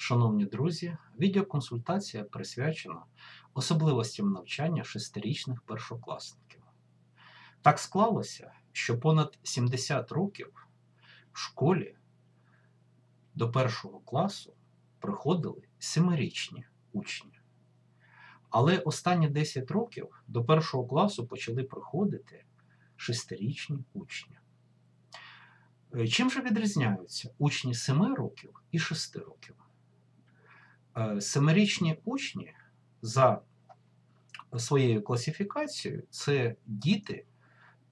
Шановні друзі, відеоконсультація присвячена особливостям навчання шестирічних першокласників. Так склалося, що понад 70 років в школі до першого класу приходили семирічні учні. Але останні 10 років до першого класу почали приходити шестирічні учні. Е, Чим же відрізняються учні 7 років і 6 років? Е, Семирічні учні за своєю класифікацією це діти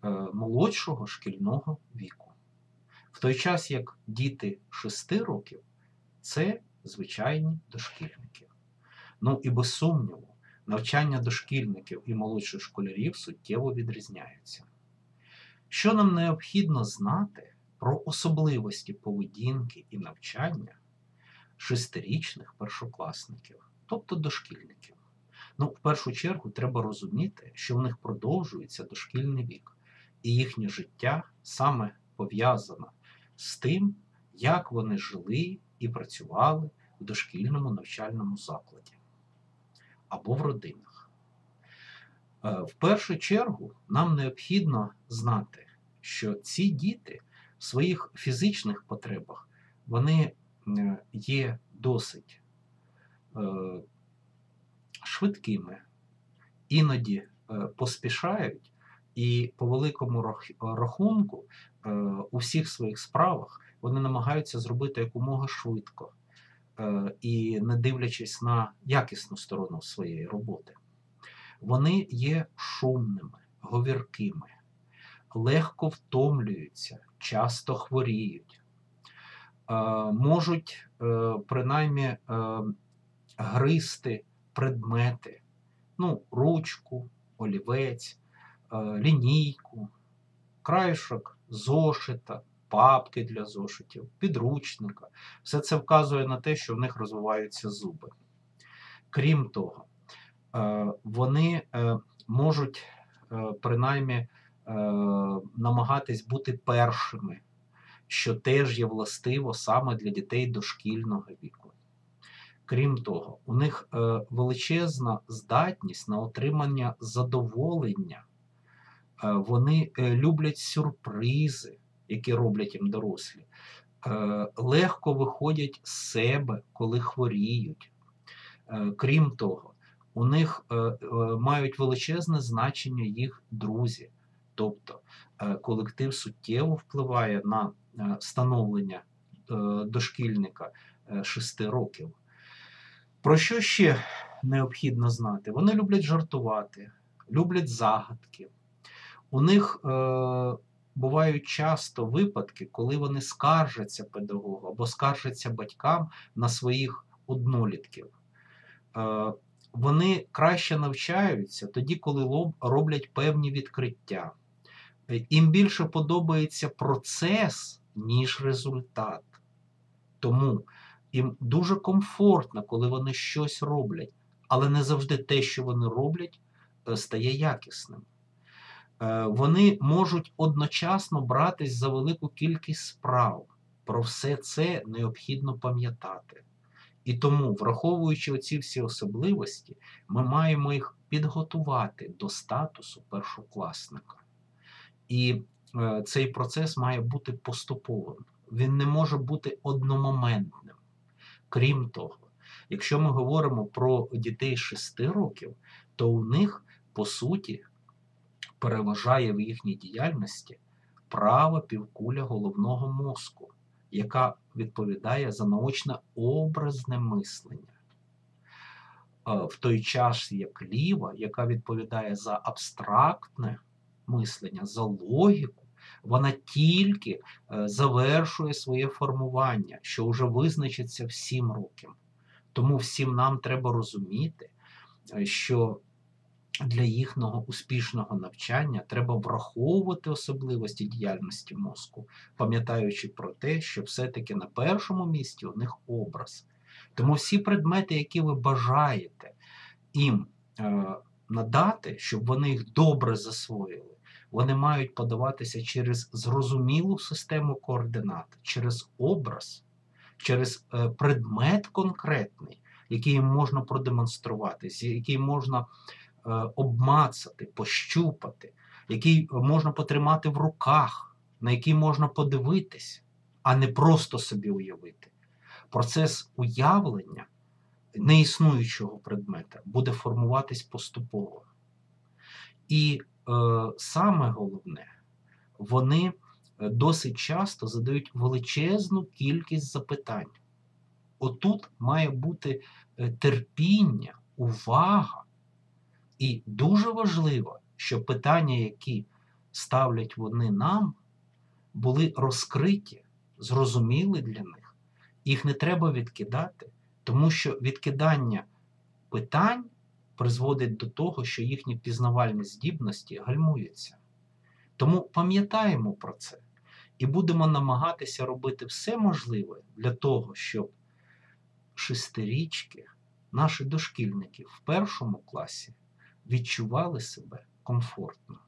е, молодшого шкільного віку. В той час як діти 6 років це звичайні дошкільники. Ну і без сумніву, навчання дошкільників і молодших школярів суттєво відрізняються. Що нам необхідно знати про особливості поведінки і навчання шестирічних першокласників, тобто дошкільників? Ну, в першу чергу, треба розуміти, що в них продовжується дошкільний вік, і їхнє життя саме пов'язано з тим, як вони жили і працювали в дошкільному навчальному закладі або в родинах. Е, В першу чергу нам необхідно знати, що ці діти в своїх фізичних потребах вони є досить е, швидкими, іноді е, поспішають, і по великому рахунку е, у всіх своїх справах вони намагаються зробити якомога швидко е, і не дивлячись на якісну сторону своєї роботи. Вони є шумними, говіркими, легко втомлюються, часто хворіють, е, можуть е, принаймні е, гризти предмети, ну, ручку, олівець, е, лінійку, краєшок зошита, папки для зошитів, підручника. Все це вказує на те, що в них розвиваються зуби. Крім того, е, вони е, можуть е, принаймні е, намагатись бути першими, що теж є властиво саме для дітей дошкільного віку. Крім того, у них е, величезна здатність на отримання задоволення. Е, Вони е, люблять сюрпризи, які роблять їм дорослі, легко виходять з себе, коли хворіють. Крім того, у них мають величезне значення їх друзі. Тобто е, колектив суттєво впливає на е, становлення е, дошкільника 6 років. Про що ще необхідно знати? Вони люблять жартувати, люблять загадки. У них е, бувають часто випадки, коли вони скаржаться педагогу або скаржаться батькам на своїх однолітків. Е, вони краще навчаються тоді, коли роблять певні відкриття. Їм більше подобається процес, ніж результат. Тому їм дуже комфортно, коли вони щось роблять, але не завжди те, що вони роблять, е, стає якісним. Е, Вони можуть одночасно братись за велику кількість справ. Про все це необхідно пам'ятати. І тому, враховуючи оці всі особливості, ми маємо їх підготувати до статусу першокласника. І е, цей процес має бути поступовим. Він не може бути одномоментним. Крім того, якщо ми говоримо про дітей 6 років, то у них, по суті, переважає в їхній діяльності права півкуля головного мозку, яка відповідає за наочне образне мислення. Е, В той час як ліва, яка відповідає за абстрактне мислення, за логіку, вона тільки е, завершує своє формування, що вже визначиться в 7 років. Тому всім нам треба розуміти, е, що для їхнього успішного навчання треба враховувати особливості діяльності мозку, пам'ятаючи про те, що все-таки на першому місці у них образ. Тому всі предмети, які ви бажаєте їм е, надати, щоб вони їх добре засвоїли, вони мають подаватися через зрозумілу систему координат, через образ, через е, предмет конкретний, який можна продемонструвати, який можна е, обмацати, пощупати, який можна потримати в руках, на який можна подивитись, а не просто собі уявити. Процес уявлення неіснуючого предмета буде формуватись поступово. І саме головне, вони е, досить часто задають величезну кількість запитань. Отут має бути е, терпіння, увага. І дуже важливо, щоб питання, які ставлять вони нам, були розкриті, зрозуміли для них. Їх не треба відкидати, тому що відкидання питань призводить до того, що їхні пізнавальні здібності гальмуються. Тому пам'ятаємо про це і будемо намагатися робити все можливе для того, щоб шестирічки, наші дошкільники в першому класі відчували себе комфортно.